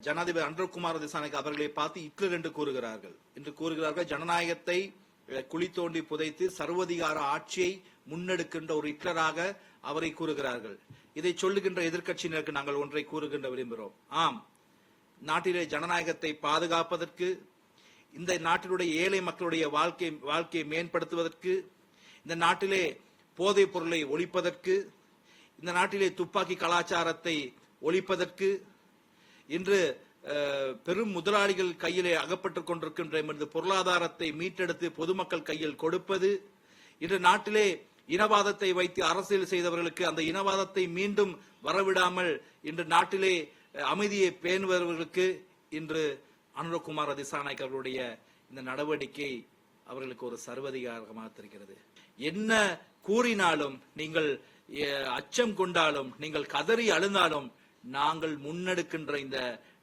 ஜனாதிபதி அன்றகுமார் திசானக்கு அவர்களை பார்த்து இட்லர் என்று கூறுகிறார்கள். என்று கூறுகிறார்கள் ஜனநாயகத்தை குழி தோண்டி புதைத்து சர்வதிகார ஆட்சியை முன்னெடுக்கின்ற ஒரு இட்லராக அவரை கூறுகிறார்கள். இதை சொல்லுகின்ற எதிர்க்கட்சியினருக்கு நாங்கள் ஒன்றை கூறுகின்ற விரும்புகிறோம். ஆம் நாட்டிலே ஜனநாயகத்தை பாதுகாப்பதற்கு இந்த நாட்டினுடைய ஏழை மக்களுடைய வாழ்க்கை வாழ்க்கையை மேம்படுத்துவதற்கு இந்த நாட்டிலே போதைப் பொருளை ஒழிப்பதற்கு இந்த நாட்டிலே துப்பாக்கி கலாச்சாரத்தை ஒழிப்பதற்கு இன்று பெரும் முதலாளிகள் கையிலே அகப்பட்டுக் கொண்டிருக்கின்ற எமது பொருளாதாரத்தை மீட்டெடுத்து பொதுமக்கள் கையில் கொடுப்பது இன்று நாட்டிலே இனவாதத்தை வைத்து அரசியல் செய்தவர்களுக்கு அந்த இனவாதத்தை மீண்டும் வரவிடாமல் இன்று நாட்டிலே அமைதியை பேணுபவர்களுக்கு இன்று அனுரகுமார திசாநாயக் அவர்களுடைய இந்த நடவடிக்கை அவர்களுக்கு ஒரு சர்வதிகாரமாக தெரிகிறது என்ன கூறினாலும் நீங்கள் அச்சம் கொண்டாலும் நீங்கள் கதறி அழுந்தாலும் நாங்கள் முன்னெடுக்கின்ற இந்த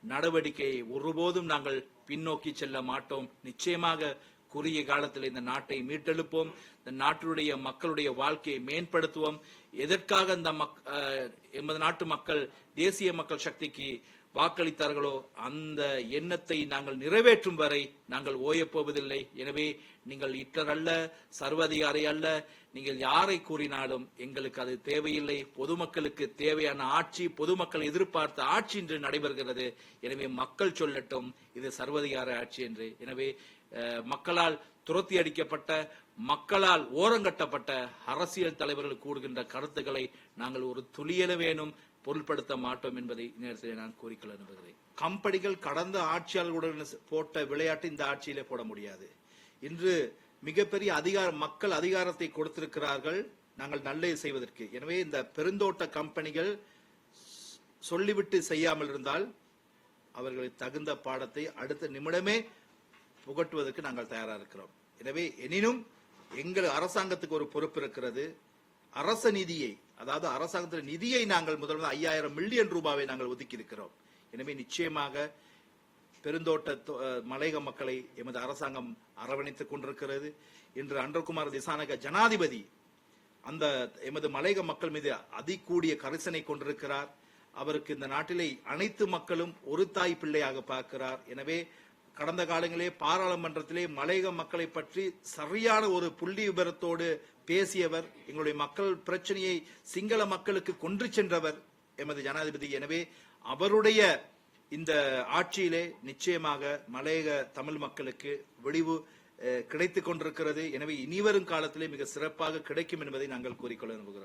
நடவடிக்கையை ஒருபோதும் நாங்கள் பின்னோக்கி செல்ல மாட்டோம். நிச்சயமாக குறுகிய காலத்தில் இந்த நாட்டை மீட்டெழுப்போம். இந்த நாட்டினுடைய மக்களுடைய வாழ்க்கையை மேம்படுத்துவோம். எதற்காக இந்த மக் எமது நாட்டு மக்கள் தேசிய மக்கள் சக்திக்கு வாக்களித்தார்களோ அந்த எண்ணத்தை நாங்கள் நிறைவேற்றும் வரை நாங்கள் ஓயப் போவதில்லை. எனவே நீங்கள் இட்டர் அல்ல சர்வதிகாரி அல்ல நீங்கள் யாரை கூறினாலும் எங்களுக்கு அது தேவையில்லை. பொதுமக்களுக்கு தேவையான ஆட்சி பொதுமக்கள் எதிர்பார்த்த ஆட்சி என்று நடைபெறுகிறது. எனவே மக்கள் சொல்லட்டும் இது சர்வதிகார ஆட்சி என்று. எனவே மக்களால் துரத்தி அடிக்கப்பட்ட மக்களால் ஓரங்கட்டப்பட்ட அரசியல் தலைவர்கள் கூறுகின்ற கருத்துக்களை நாங்கள் ஒரு துளியல வேணும். பொருள்படுத்த மாட்டோம் என்பதை நேரத்தில் நான் கூறிக்கொள்ள விரும்புகிறேன். கம்பெனிகள் கடந்த ஆட்சியாளர்களுடன் போட்ட விளையாட்டு இந்த ஆட்சியிலே போட முடியாது. இன்று மிகப்பெரிய அதிகார மக்கள் அதிகாரத்தை கொடுத்திருக்கிறார்கள். நாங்கள் நல்லது செய்வதற்கு. எனவே இந்த பெருந்தோட்ட கம்பெனிகள் சொல்லிவிட்டு செய்யாமல் இருந்தால் அவர்களை தகுந்த பாடத்தை அடுத்த நிமிடமே புகட்டுவதற்கு நாங்கள் தயாராக இருக்கிறோம். எனவே எனினும் எங்கள் அரசாங்கத்துக்கு ஒரு பொறுப்பு இருக்கிறது. அரச நிதியை அதாவது அரசாங்கத்தின் நிதியை நாங்கள் முதல்வர் ஐயாயிரம் மில்லியன் ரூபாவை நாங்கள் ஒதுக்கி இருக்கிறோம் எனவே நிச்சயமாக பெருந்தோட்ட தொ- மலையக மக்களை எமது அரசாங்கம் அரவணைத்துக் கொண்டிருக்கிறது இன்று அன்றகுமார் திசானக ஜனாதிபதி அந்த எமது மலையக மக்கள் மீது அதிகூடிய கரிசனை கொண்டிருக்கிறார். அவருக்கு இந்த நாட்டிலே அனைத்து மக்களும் ஒரு தாய் பிள்ளையாக பார்க்கிறார். எனவே கடந்த காலங்களே பாராளுமன்றத்திலே மலையக மக்களை பற்றி சரியான ஒரு புள்ளி விபரத்தோடு பேசியவர் எங்களுடைய மக்கள் பிரச்சனையை சிங்கள மக்களுக்கு கொன்று சென்றவர் எமது ஜனாதிபதி. எனவே அவருடைய இந்த ஆட்சியிலே நிச்சயமாக மலையக தமிழ் மக்களுக்கு விடிவு கிடைத்துக் கொண்டிருக்கிறது. எனவே இனிவரும் காலத்திலே மிக சிறப்பாக கிடைக்கும் என்பதை நாங்கள் கூறிக்கொள்ள விரும்புகிறோம்.